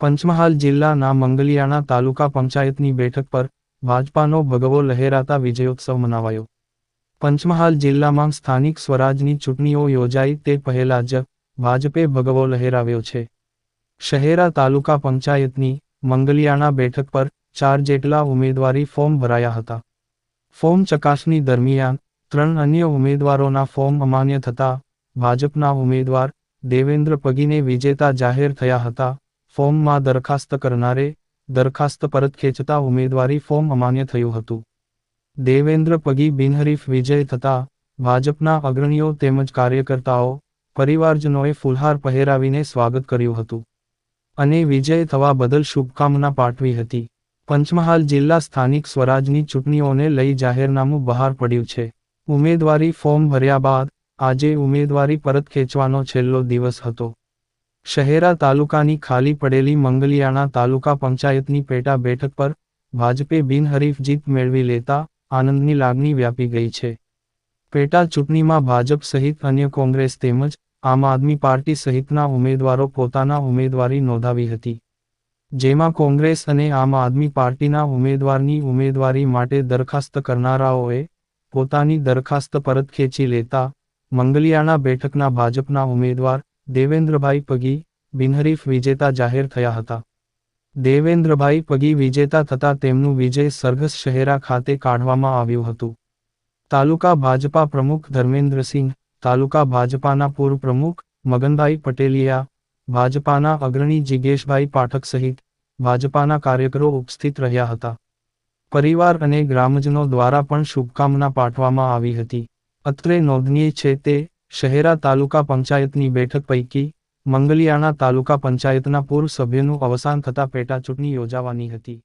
પંચમહાલ જિલ્લાના મંગલિયાણા તાલુકા પંચાયતની બેઠક પર ભાજપાનો ભગવો લહેરાતા વિજયોત્સવ મનાવાયો. પંચમહાલ જિલ્લામાં સ્થાનિક સ્વરાજની ચૂંટણીઓ યોજાઈ તે પહેલા જ ભાજપે ભગવો લહેરાવ્યો છે. શહેરા તાલુકા પંચાયતની મંગલિયાણા બેઠક પર ચાર જેટલા ઉમેદવારી ફોર્મ ભરાયા હતા. ફોર્મ ચકાસણી દરમિયાન ત્રણ અન્ય ઉમેદવારોના ફોર્મ અમાન્ય થતા ભાજપના ઉમેદવાર દેવેન્દ્ર પગીને વિજેતા જાહેર થયા હતા. ફોર્મમાં દરખાસ્ત કરનારે દરખાસ્ત પરત ખેંચતા ઉમેદવારી ફોર્મ અમાન્ય થયું હતું. દેવેન્દ્ર પગી બિનહરીફ વિજય થતા ભાજપના અગ્રણીઓ તેમજ કાર્યકર્તાઓ પરિવારજનોએ ફુલહાર પહેરાવીને સ્વાગત કર્યું હતું. અને વિજય થવા બદલ શુભકામના પાઠવી હતી. પંચમહાલ જિલ્લા સ્થાનિક સ્વરાજની ચૂંટણીઓને લઈ જાહેરનામું બહાર પડ્યું છે. ઉમેદવારી ફોર્મ ભર્યા બાદ આજે ઉમેદવારી પરત ખેંચવાનો છેલ્લો દિવસ હતો. શહેરા તાલુકાની ખાલી પડેલી મંગલિયાણા તાલુકા પંચાયતની પેટા બેઠક પર ભાજપે બિનહરીફ જીત મેળવી લેતા આનંદની લાગણી વ્યાપી ગઈ છે. પેટા ચૂંટણીમાં ભાજપ સહિત અન્ય કોંગ્રેસ તેમજ આમ આદમી પાર્ટી સહિતના ઉમેદવારો પોતાના ઉમેદવારી નોંધાવી હતી. જેમાં કોંગ્રેસ અને આમ આદમી પાર્ટીના ઉમેદવારની ઉમેદવારી માટે દરખાસ્ત કરનારાઓએ પોતાની દરખાસ્ત પરત ખેંચી લેતા મંગલિયાણા બેઠકના ભાજપના ઉમેદવાર દેવેન્દ્રભાઈ પગી, બિનહરીફ વિજેતા જાહેર થયા હતા. દેવેન્દ્રભાઈ પગી વિજેતા થતાં તેમનું વિજય સરઘસ શહેરા ખાતે કાઢવામાં આવ્યું હતું. તાલુકા ભાજપા પ્રમુખ ધર્મેન્દ્રસિંહ, તાલુકા ભાજપાના પૂર્વ પ્રમુખ મગનભાઈ પટેલિયા, ભાજપાના અગ્રણી જિગેશભાઈ પાઠક સહિત ભાજપાના કાર્યકરો ઉપસ્થિત રહ્યા હતા. પરિવાર અને ગ્રામજનો દ્વારા પણ શુભકામના પાઠવામાં આવી હતી. અત્રે નોંધનીય છે તે શહેરા તાલુકા પંચાયતની બેઠક પૈકી મંગલિયાણા તાલુકા પંચાયતના પૂર્વ સભ્યનું અવસાન થતા પેટા ચૂંટણી યોજાવાની હતી.